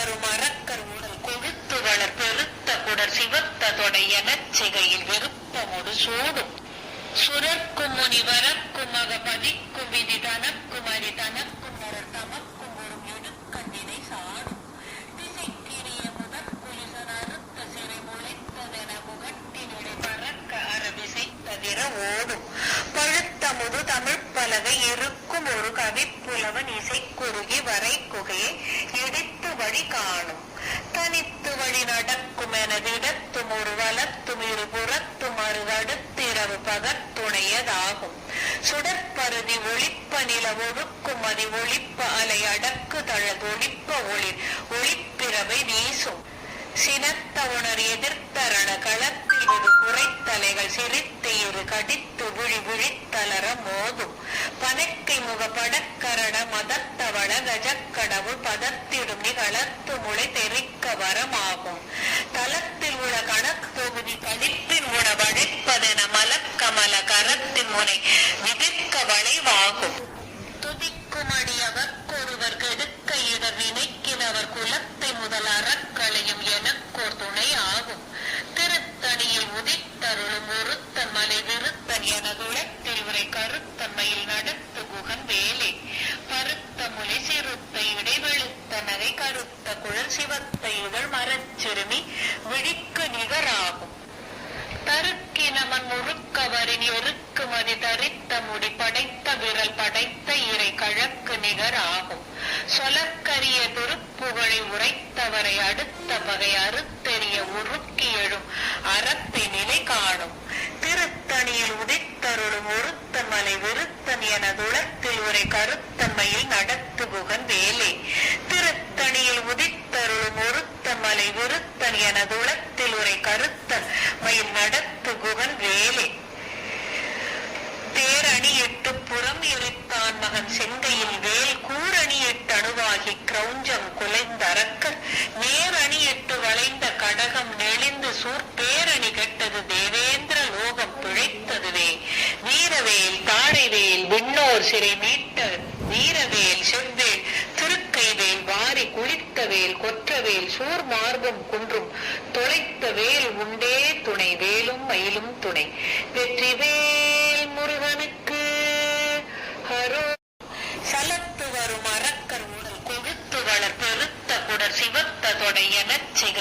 வரும் அரக்கர் உடல் கொழுத்து வளர் பெருத்த குடர் சிவத்த தொடை எனச் சிகையில் விருப்பமொடு சூடும். சுரர்க்கும் முனிவரக்கும் மகபதிக்கும் விதி தனக்கும் அரி தனக்கும் காணும். தனித்து வழி நடக்கும் எனதிடத்தும் ஒரு வலத்தும் இருபுறத்தும் அருகடுத்திரவு பகத்துணையதாகும் சுடற்பருதி ஒளிப்ப நில ஒழுக்கும் அதி ஒளிப்ப அலை அடக்கு தழதொளிப்ப ஒளிர் ஒளிப்பிறவை வீசும். சினத்த உணர் எதிர்த்தரண களத்தில் ஒரு குறைத்தலைகள் சிரித்து இரு கடித்து விழி விழித்தளர மோதும். பனக்கை முக படக்கரட கஜக்கடவுள் பதத்திடும் நிகழத்து முளை தெரிக்க வரமாகும். தலத்தில் உள்ள கணத்தொகுதி கடிப்பின் உணவழைப்பதென மலக்கமல கரத்தின் முனை விதிர்க்க வளைவாகும். துதிக்கும் அடியவர்க்கொருவர் கெடுக்க இடர் நினைக்கிறவர் குலத்தை முதல் அறக்களையும் எனக்கோர் துணை ஆகும். திருத்தணியில் உதித்தருளும் ஒருத்தன் மலை விருத்தன் எனதுளத்தில் முறுக்கவரின் எருக்கு மதி தரித்த முடி படைத்த விரல் படைத்த இறை கழக்கு நிகர் ஆகும் சொலக்கரிய துருப்புகழை உரைத்தவரை அடுத்த பகை அறுத்தெறிய உருக்கி எழும் அறத்தை நிலை காணும். திருத்தணியில் உதித்தருளும் ஒருத்தன் மலை விருத்தன் எனதுளத்தில் உரை கருத்தன்மையில் நடத்து புகன் வேலை. திருத்தணியில் உதித்தருளும் ஒருத்தன் மலை விருத்தன் எனதுளத்தில் உரை கருத்தன் மயில் நடத்து செங்கையில் வேல் கூரணியிட்டு அணுவாகி கிரௌஞ்சம் குலைந்தறக்க நேரணியிட்டு வளைந்த கடகம் நெளிந்து சூர் பேரணி கெட்டது தேவேந்திர லோகம் பிழைத்ததுவே. வீரவேல் தாரைவேல் விண்ணோர் சிறை மீட்ட வீரவேல் செவ்வேல் திருக்கைவேல் வாரி குளித்தவேல் கொற்றவேல் சூர் மார்பும் குன்றும் தொலைத்த வேல் உண்டே துணை வேலும் மயிலும் துணை. வெற்றிவேல் வரும் அரக்கர்